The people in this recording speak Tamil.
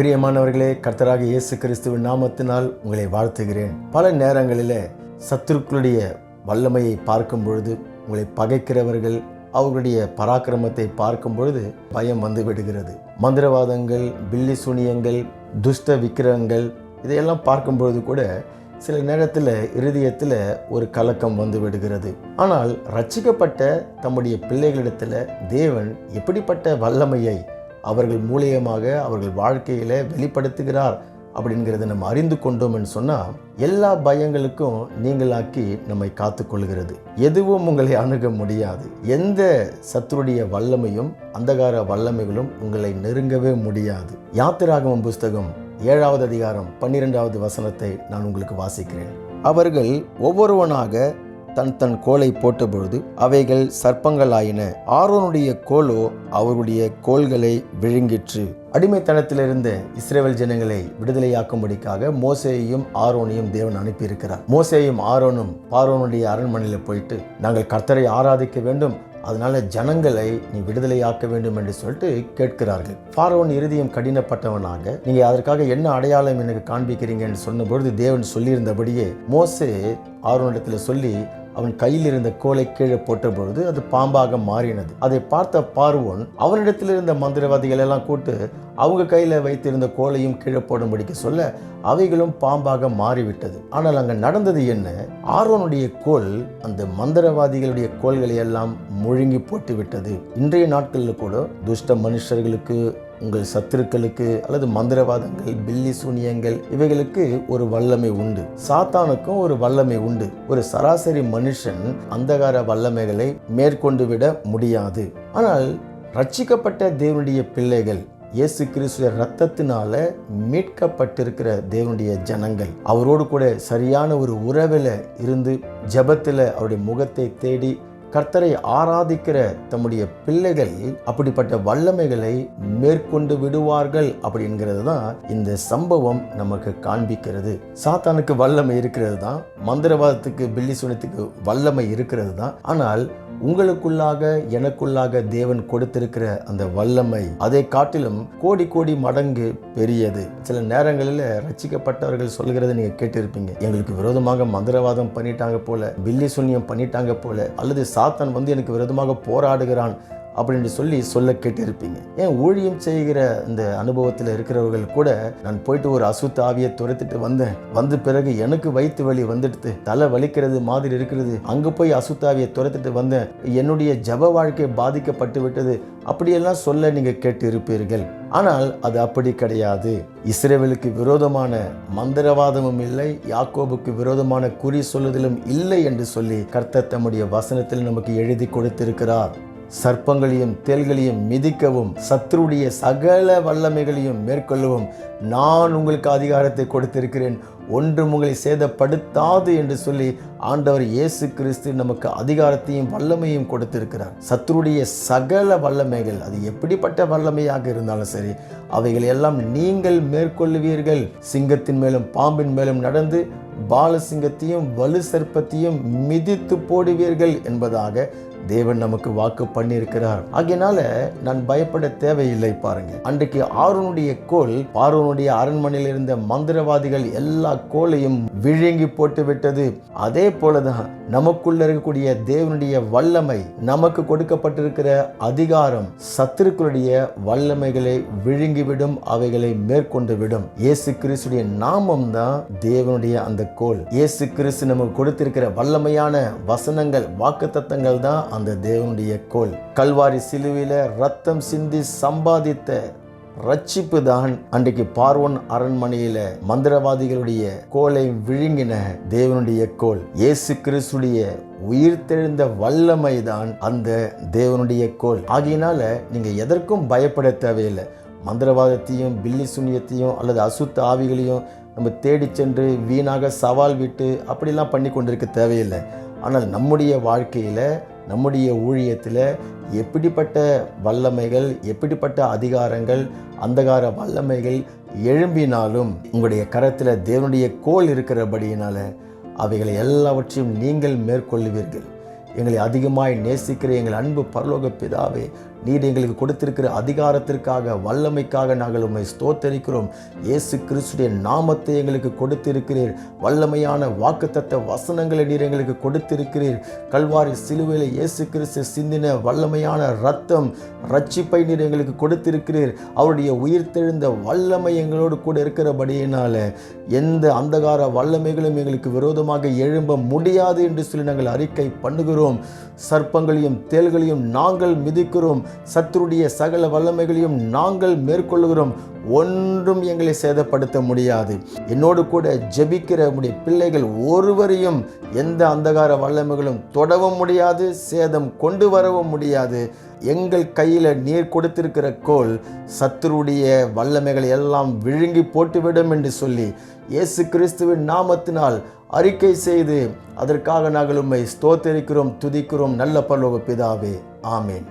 பிரியமானவர்களே கர்த்தராக இயேசு கிறிஸ்துவின் நாமத்தினால் உங்களை வாழ்த்துகிறேன். பல நேரங்களில் சத்துருக்களுடைய வல்லமையை பார்க்கும் பொழுது உங்களை பகைக்கிறவர்கள் அவர்களுடைய பராக்கிரமத்தை பார்க்கும் பொழுது பயம் வந்து விடுகிறது. மந்திரவாதங்கள் பில்லி சூனியங்கள் துஷ்ட விக்கிரகங்கள் இதையெல்லாம் பார்க்கும் பொழுது கூட சில நேரத்தில் இருதயத்தில் ஒரு கலக்கம் வந்து விடுகிறது. ஆனால் ரட்சிக்கப்பட்ட தம்முடைய பிள்ளைகளிடத்தில் தேவன் எப்படிப்பட்ட வல்லமையை அவர்கள் மூலியமாக அவர்கள் வாழ்க்கையில் வெளிப்படுத்துகிறார் அப்படிங்கிறத நம்ம அறிந்து கொண்டோம்னு சொன்னால் எல்லா பயங்களுக்கும் நீங்களாக்கி நம்மை காத்துக்கொள்கிறது. எதுவும் உங்களை அணுக முடியாது. எந்த சத்துருடைய வல்லமையும் அந்தகார வல்லமைகளும் உங்களை நெருங்கவே முடியாது. யாத்திராகமம் புஸ்தகம் ஏழாவது அதிகாரம் பன்னிரெண்டாவது வசனத்தை நான் உங்களுக்கு வாசிக்கிறேன். அவர்கள் ஒவ்வொருவனாக தன் தன் கோலை போட்டபொழுது அவைகள் சர்ப்பங்களாயின. ஆரோனுடைய கோலோ அவருடைய கோள்களை விழுங்கிற்று. அடிமைத்தனத்திலிருந்த இஸ்ரேல் ஜனங்களை விடுதலையாக்கும்படிக்காக மோசேயையும் ஆரோனையும் தேவன் அனுப்பியிருக்கிறார். மோசேயும் ஆரோனும் பார்வோனுடைய அரண்மனையில் போயிட்டு நாங்கள் கர்த்தரை ஆராதிக்க வேண்டும். அதனால ஜனங்களை நீ விடுதலையாக்க வேண்டும் என்று சொல்லிட்டு கேட்கிறார்கள். ஃபாரோன் இறுதியும் கடினப்பட்டவனாக நீங்க அதற்காக என்ன அடையாளம் எனக்கு காண்பிக்கிறீங்கன்னு சொன்னபொழுது தேவன் சொல்லியிருந்தபடியே மோசே ஆர்வனிடத்தில் சொல்லி அவன் கையில் இருந்த கோலை கீழே போட்டபொழுது அது பாம்பாக மாறினது. அதை பார்த்த பார்வோன் அவனிடத்தில் இருந்த மந்திரவாதிகள் எல்லாம் கூட்டு அவங்க கையில் வைத்திருந்த கோலையும் கீழே போடும்படிக்க சொல்ல அவைகளும் பாம்பாக மாறிவிட்டது. ஆனால் அங்கே நடந்தது என்ன? ஆர்வனுடைய கோல் அந்த மந்திரவாதிகளுடைய கோள்களை எல்லாம் முழுங்கி போட்டு விட்டது இன்றைய நாட்களில் கூட துஷ்ட மனுஷர்களுக்கு உங்கள் சத்துருக்களுக்கு அல்லது மந்திரவாதங்கள் பில்லி சூனியங்கள் இவைகளுக்கு ஒரு வல்லமை உண்டு. சாத்தானுக்கும் ஒரு வல்லமை உண்டு. ஒரு சராசரி மனுஷன் அந்தகார வல்லமைகளை மேற்கொண்டு விட முடியாது. ஆனால் ரட்சிக்கப்பட்ட தேவனுடைய பிள்ளைகள் இயேசு கிறிஸ்துவ ரத்தத்தினால மீட்கப்பட்டிருக்கிற தேவனுடைய ஜனங்கள் அவரோடு கூட சரியான ஒரு உறவில் இருந்து ஜபத்தில் அவருடைய முகத்தை தேடி கர்த்தரை ஆராதிக்கிற தம்முடைய பிள்ளைகள் அப்படிப்பட்ட வல்லமைகளை மேற்கொண்டு விடுவார்கள் அப்படிங்கிறது தான் இந்த சம்பவம் நமக்கு காண்பிக்கிறது. சாத்தானுக்கு வல்லமை இருக்கிறது தான் மந்திரவாதத்துக்கு பில்லி சுனத்துக்கு வல்லமை இருக்கிறது தான் ஆனால் உங்களுக்குள்ளாக எனக்குள்ளாக தேவன் கொடுத்திருக்கிற அந்த வல்லமை அதை காட்டிலும் கோடி கோடி மடங்கு பெரியது. சில நேரங்களில் ரச்சிக்கப்பட்டவர்கள் சொல்கிறத நீங்கள் கேட்டிருப்பீங்க. எங்களுக்கு விரோதமாக மந்திரவாதம் பண்ணிட்டாங்க போல பில்லி சுன்னியம் பண்ணிட்டாங்க போல அல்லது சாத்தன் வந்து எனக்கு விரோதமாக போராடுகிறான். அப்படின்னு சொல்லி சொல்ல கேட்டிருப்பீங்க. ஏன் ஊழியம் செய்கிற இந்த அனுபவத்தில் இருக்கிறவர்கள் கூட நான் போயிட்டு ஒரு அசுத்த ஆவியை துரத்திட்டு வந்தேன். வந்த பிறகு எனக்கு வயிற்று வலி வந்துடுது. தலை வலிக்கிறது மாதிரி இருக்கிறது அங்கே போய் அசுத்தாவியை துரத்திட்டு வந்தேன். என்னுடைய ஜப வாழ்க்கை பாதிக்கப்பட்டு விட்டது. அப்படியெல்லாம் சொல்ல நீங்கள் கேட்டு இருப்பீர்கள் ஆனால் அது அப்படி கிடையாது. இஸ்ரேவேலுக்கு விரோதமான மந்திரவாதமும் இல்லை. யாக்கோபுக்கு விரோதமான குறி சொல்லுதலும் இல்லை என்று சொல்லி கர்த்தர் தம்முடைய வசனத்தில் நமக்கு எழுதி கொடுத்திருக்கிறார். சர்ப்பங்களையும் தேள்களையும் மிதிக்கவும் சத்ருடைய சகல வல்லமைகளையும் மேற்கொள்ளவும் நான் உங்களுக்கு அதிகாரத்தை கொடுத்திருக்கிறேன். ஒன்றும் உங்களை சேதப்படுத்தாது என்று சொல்லி ஆண்டவர் இயேசு கிறிஸ்து நமக்கு அதிகாரத்தையும் வல்லமையும் கொடுத்திருக்கிறார். சத்ருடைய சகல வல்லமைகள் அது எப்படிப்பட்ட வல்லமையாக இருந்தாலும் சரி அவைகள் எல்லாம் நீங்கள் மேற்கொள்ளுவீர்கள். சிங்கத்தின் மேலும் பாம்பின் மேலும் நடந்து பாலசிங்கத்தையும் வலு சர்ப்பத்தையும் மிதித்து போடுவீர்கள் என்பதாக தேவன் நமக்கு வாக்கு பண்ணியிருக்கிறார். ஆகையினால நான் பயப்பட தேவையில்லை பாருங்க அன்றைக்கு ஆரோனுடைய கோல் பார்வனுடைய அரண்மனையில் இருந்த மந்திரவாதிகள் எல்லா கோலையும் விழுங்கி போட்டு விட்டது. அதே போலதான் நமக்குள்ள இருக்கக்கூடிய தேவனுடைய வல்லமை நமக்கு கொடுக்கப்பட்டிருக்கிற அதிகாரம் சத்துருக்களுடைய வல்லமைகளை விழுங்கிவிடும் அவைகளை மேற்கொண்டு விடும் இயேசு கிறிஸ்துடைய நாமம் தான் தேவனுடைய அந்த கோல். இயேசு கிறிஸ்து நமக்கு கொடுத்திருக்கிற வல்லமையான வசனங்கள் வாக்குத்தத்தங்கள் தான் அந்த தேவனுடைய கோல். கல்வாரி சிலுவையில் ரத்தம் சிந்தி சம்பாதித்த ரட்சிப்பு தான் அன்றைக்கு பார்வன் அரண்மனையில மந்திரவாதிகளுடைய கோலை விழுங்கின தேவனுடைய கோல். இயேசு கிறிஸ்துடைய உயிர்த்தெழுந்த வல்லமை தான் அந்த தேவனுடைய கோல். ஆகையினால நீங்க எதற்கும் பயப்பட தேவையில்லை. மந்திரவாதத்தையும் பில்லி சுனியத்தையும் அல்லது அசுத்த ஆவிகளையும் நம்ம தேடி சென்று வீணாக சவால் விட்டு அப்படிலாம் பண்ணி கொண்டிருக்க தேவையில்லை. ஆனால் நம்முடைய வாழ்க்கையில் நம்முடைய ஊழியத்தில் எப்படிப்பட்ட வல்லமைகள் எப்படிப்பட்ட அதிகாரங்கள் அந்தகார வல்லமைகள் எழும்பினாலும் உங்களுடைய கரத்தில் தேவனுடைய கோல் இருக்கிறபடியினால் அவைகளை எல்லாவற்றையும் நீங்கள் மேற்கொள்ளுவீர்கள். எங்களை அதிகமாய் நேசிக்கிற எங்கள் அன்பு பரலோக பிதாவே நீர் எங்களுக்கு கொடுத்திருக்கிற அதிகாரத்திற்காக வல்லமைக்காக நாங்கள் உம்மை ஸ்தோத்தரிக்கிறோம். இயேசு கிறிஸ்துடைய நாமத்தை எங்களுக்கு கொடுத்திருக்கிறீர். வல்லமையான வாக்குத்தத்த வசனங்களை நீர் எங்களுக்கு கொடுத்திருக்கிறீர். கல்வாரி சிலுவையில் இயேசு கிறிஸ்து சிந்தின வல்லமையான ரத்தம் ரட்சிப்பை நீர் எங்களுக்கு கொடுத்திருக்கிறீர். அவருடைய உயிர்த்தெழுந்த வல்லமை எங்களோடு கூட இருக்கிறபடியினால எந்த அந்தகார வல்லமைகளும் எங்களுக்கு விரோதமாக எழும்ப முடியாது என்று சொல்லி நாங்கள் அறிக்கை பண்ணுகிறோம். சர்ப்பங்களையும் தேள்களையும் நாங்கள் மிதிக்கிறோம். சத்துருடைய சகல வல்லமைகளையும் நாங்கள் மேற்கொள்கிறோம் ஒன்றும் எங்களை சேதப்படுத்த முடியாது. என்னோடு கூட ஜெபிக்கிற உடைய பிள்ளைகள் ஒருவரையும் எந்த அந்தகார வல்லமைகளும் தொடவும் முடியாது சேதம் கொண்டு வரவும் முடியாது. எங்கள் கையில் நீர் கொடுத்திருக்கிற கோல் சத்துருடைய வல்லமைகளை எல்லாம் விழுங்கி போட்டுவிடும் என்று சொல்லி இயேசு கிறிஸ்துவின் நாமத்தினால் அறிக்கை செய்து அதற்காக நாங்கள் உண்மை ஸ்தோத்தரிக்கிறோம் துதிக்கிறோம். நல்ல பல்லோக பிதாவே. ஆமேன்.